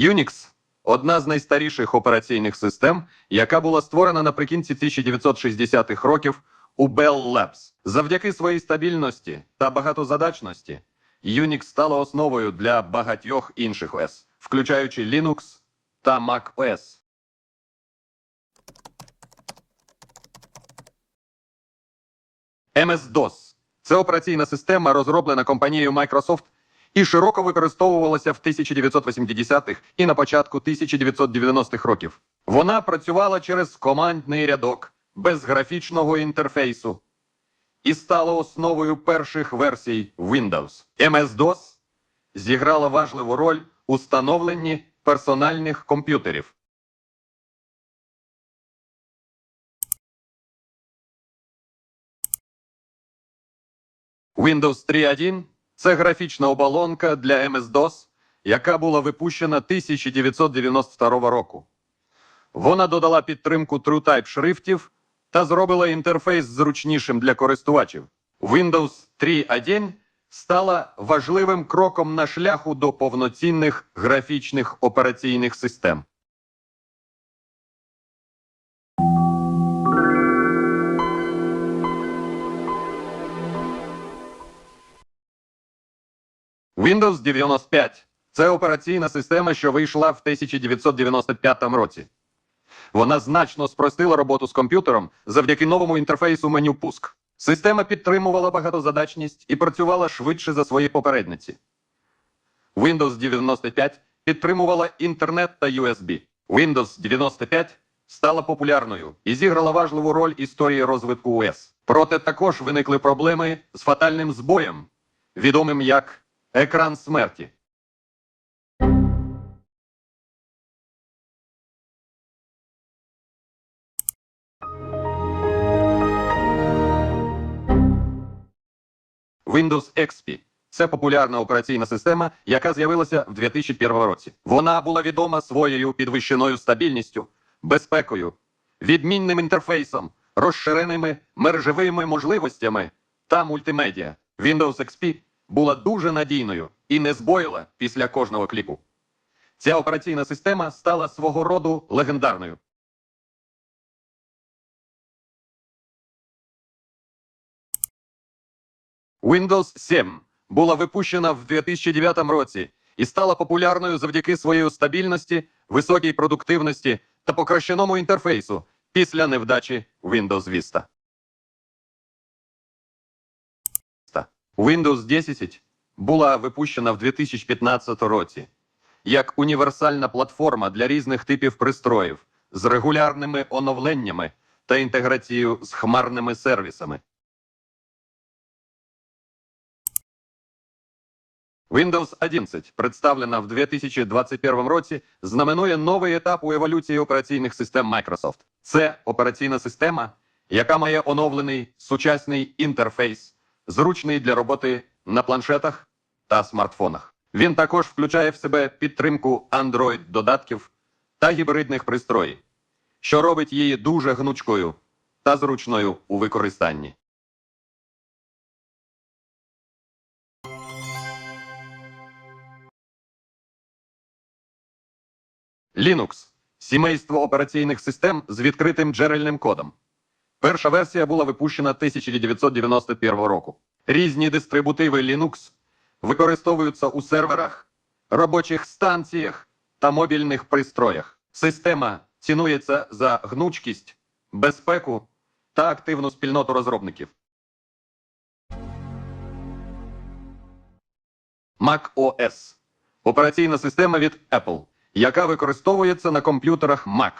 Unix одна з найстаріших операційних систем, яка була створена наприкінці 1960-х років у Bell Labs. Завдяки своїй стабільності та багатозадачності, Unix стала основою для багатьох інших ОС, включаючи Linux та Mac OS. MS-DOS – це операційна система, розроблена компанією Microsoft і широко використовувалася в 1980-х і на початку 1990-х років. Вона працювала через командний рядок без графічного інтерфейсу і стала основою перших версій Windows. MS-DOS зіграла важливу роль у становленні персональних комп'ютерів. Windows 3.1 – це графічна оболонка для MS-DOS, яка була випущена 1992 року. Вона додала підтримку TrueType шрифтів та зробила інтерфейс зручнішим для користувачів. Windows 3.1 стала важливим кроком на шляху до повноцінних графічних операційних систем. Windows 95 – це операційна система, що вийшла в 1995 році. Вона значно спростила роботу з комп'ютером завдяки новому інтерфейсу меню пуск. Система підтримувала багатозадачність і працювала швидше за свої попередниці. Windows 95 підтримувала інтернет та USB. Windows 95 стала популярною і зіграла важливу роль історії розвитку ОС. Проте також виникли проблеми з фатальним збоєм, відомим як екран смерті. Windows XP – це популярна операційна система, яка з'явилася в 2001 році. Вона була відома своєю підвищеною стабільністю, безпекою, відмінним інтерфейсом, розширеними мережевими можливостями та мультимедіа. Windows XP була дуже надійною і не збоїла після кожного кліку. Ця операційна система стала свого роду легендарною. Windows 7 була випущена в 2009 році і стала популярною завдяки своїй стабільності, високій продуктивності та покращеному інтерфейсу після невдачі Windows Vista. Windows 10 була випущена в 2015 році як універсальна платформа для різних типів пристроїв з регулярними оновленнями та інтеграцією з хмарними сервісами. Windows 11, представлена в 2021 році, знаменує новий етап у еволюції операційних систем Microsoft. Це операційна система, яка має оновлений сучасний інтерфейс, зручний для роботи на планшетах та смартфонах. Він також включає в себе підтримку Android-додатків та гібридних пристроїв, що робить її дуже гнучкою та зручною у використанні. Linux сімейство операційних систем з відкритим джерельним кодом. Перша версія була випущена 1991 року. Різні дистрибутиви Linux використовуються у серверах, робочих станціях та мобільних пристроях. Система цінується за гнучкість, безпеку та активну спільноту розробників. Mac OS – операційна система від Apple, яка використовується на комп'ютерах Mac.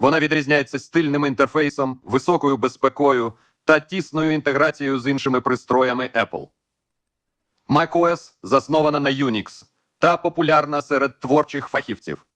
Вона відрізняється стильним інтерфейсом, високою безпекою та тісною інтеграцією з іншими пристроями Apple. macOS заснована на Unix та популярна серед творчих фахівців.